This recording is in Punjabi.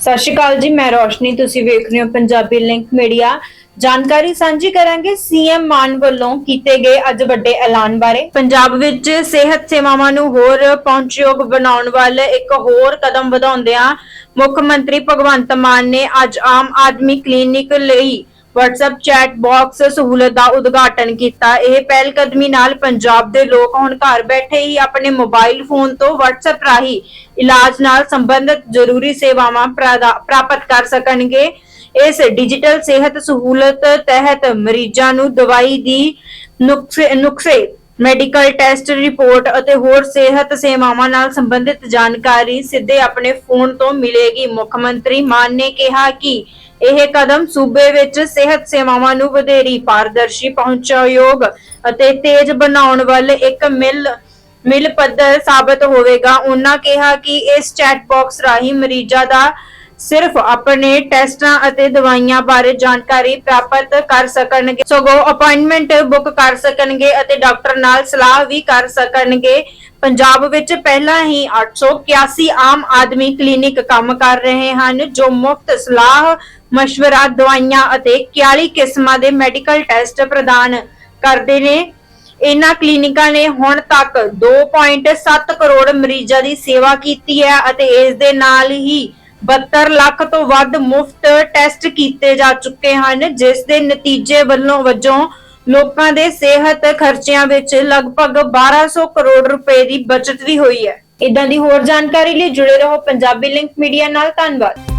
ਸਤਿ ਸ਼੍ਰੀ ਅਕਾਲ ਜੀ, ਮੈਂ ਰੋਸ਼ਨੀ, ਤੁਸੀਂ ਵੇਖ ਰਹੇ ਹੋ ਪੰਜਾਬੀ ਲਿੰਕ ਮੀਡੀਆ। ਜਾਣਕਾਰੀ ਸਾਂਝੀ ਕਰਾਂਗੇ ਸੀਐਮ ਮਾਨ ਵੱਲੋਂ ਕੀਤੇ ਗਏ ਅੱਜ ਵੱਡੇ ਐਲਾਨ ਬਾਰੇ। ਪੰਜਾਬ ਵਿੱਚ ਸਿਹਤ ਸੇਵਾਵਾਂ ਨੂੰ ਹੋਰ ਪਹੁੰਚਯੋਗ ਬਣਾਉਣ ਵੱਲ ਇੱਕ ਹੋਰ ਕਦਮ ਵਧਾਉਂਦਿਆਂ ਮੁੱਖ ਮੰਤਰੀ ਭਗਵੰਤ ਮਾਨ ਨੇ ਅੱਜ ਆਮ ਆਦਮੀ ਕਲੀਨਿਕ ਲਈ WhatsApp ਚੈਟ ਬਾਕਸ ਸਹੂਲਤ ਦਾ ਉਦਘਾਟਨ ਕੀਤਾ। ਇਹ ਪਹਿਲ ਕਦਮੀ ਨਾਲ ਪੰਜਾਬ ਦੇ ਲੋਕ ਹੁਣ ਘਰ ਬੈਠੇ ਹੀ ਆਪਣੇ ਮੋਬਾਈਲ ਫੋਨ ਤੋਂ WhatsApp ਰਾਹੀਂ ਇਲਾਜ ਨਾਲ ਸੰਬੰਧਿਤ ਜ਼ਰੂਰੀ ਸੇਵਾਵਾਂ ਪ੍ਰਾਪਤ ਕਰ ਸਕਣਗੇ। ਇਸ ਡਿਜੀਟਲ ਸਿਹਤ ਸਹੂਲਤ ਤਹਿਤ ਮਰੀਜ਼ਾਂ ਨੂੰ ਦਵਾਈ ਦੀ ਨੁਕਸੇ ਨੁਕਸੇ ਮੈਡੀਕਲ ਟੈਸਟ, ਰਿਪੋਰਟ ਅਤੇ ਹੋਰ ਸਿਹਤ ਸੇਵਾਵਾਂ ਨਾਲ ਸੰਬੰਧਿਤ ਜਾਣਕਾਰੀ ਸਿੱਧੇ ਆਪਣੇ ਫੋਨ ਤੋਂ ਮਿਲੇਗੀ। ਮੁੱਖ ਮੰਤਰੀ ਮਾਨ ਨੇ ਕਿਹਾ ਕਿ ਇਹ ਕਦਮ ਸੂਬੇ ਵਿੱਚ ਸਿਹਤ ਸੇਵਾਵਾਂ ਨੂੰ ਵਧੇਰੀ ਪਾਰਦਰਸ਼ੀ ਪਹੁੰਚਯੋਗ ਅਤੇ ਤੇਜ਼ ਬਣਾਉਣ ਵੱਲ ਇੱਕ ਮਿਲ ਮਿਲ ਪੱਧਰ ਸਾਬਤ ਹੋਵੇਗਾ। ਉਹਨਾਂ ਕਿਹਾ ਕਿ ਇਸ ਚੈਟ ਬਾਕਸ ਰਾਹੀਂ ਮਰੀਜ਼ਾਂ ਦਾ ਸਿਰਫ ਆਪਣੇ ਟੈਸਟਾਂ ਅਤੇ ਦਵਾਈਆਂ ਬਾਰੇ ਜਾਣਕਾਰੀ ਪ੍ਰਾਪਤ ਕਰ ਸਕਣਗੇ। ਸਗੋਂ ਅਪਾਇੰਟਮੈਂਟ ਬੁੱਕ ਕਰ ਸਕਣਗੇ ਅਤੇ ਡਾਕਟਰ ਨਾਲ ਸਲਾਹ ਵੀ ਕਰ ਸਕਣਗੇ। ਪੰਜਾਬ ਵਿੱਚ ਪਹਿਲਾਂ ਹੀ 881 ਆਮ ਆਦਮੀ ਕਲੀਨਿਕ ਕੰਮ ਕਰ ਰਹੇ ਹਨ, ਜੋ ਮੁਫਤ ਸਲਾਹ, ਮਸ਼ਵਰਾ, ਦਵਾਈਆਂ ਅਤੇ 41 ਕਿਸਮਾਂ ਦੇ ਮੈਡੀਕਲ ਟੈਸਟ ਪ੍ਰਦਾਨ ਕਰਦੇ ਨੇ। ਇਹਨਾਂ ਕਲੀਨਿਕਾਂ ਨੇ ਹੁਣ ਤੱਕ 2.7 ਕਰੋੜ ਮਰੀਜ਼ਾਂ ਦੀ ਸੇਵਾ ਕੀਤੀ ਹੈ ਅਤੇ ਇਸ ਦੇ ਨਾਲ ਹੀ 72 ਲੱਖ ਤੋਂ ਵੱਧ ਮੁਫਤ ਟੈਸਟ ਕੀਤੇ ਜਾ ਚੁੱਕੇ ਹਨ, ਜਿਸ ਦੇ ਨਤੀਜੇ ਵੱਲੋਂ ਵਜੋਂ ਲੋਕਾਂ ਦੇ ਸਿਹਤ ਖਰਚਿਆਂ ਵਿੱਚ ਲਗਭਗ 1200 ਕਰੋੜ ਰੁਪਏ ਦੀ ਬਚਤ ਵੀ ਹੋਈ ਹੈ। ਇਦਾਂ ਦੀ ਹੋਰ ਜਾਣਕਾਰੀ ਲਈ ਜੁੜੇ ਰਹੋ ਪੰਜਾਬੀ ਲਿੰਕ ਮੀਡੀਆ ਨਾਲ, ਧੰਨਵਾਦ।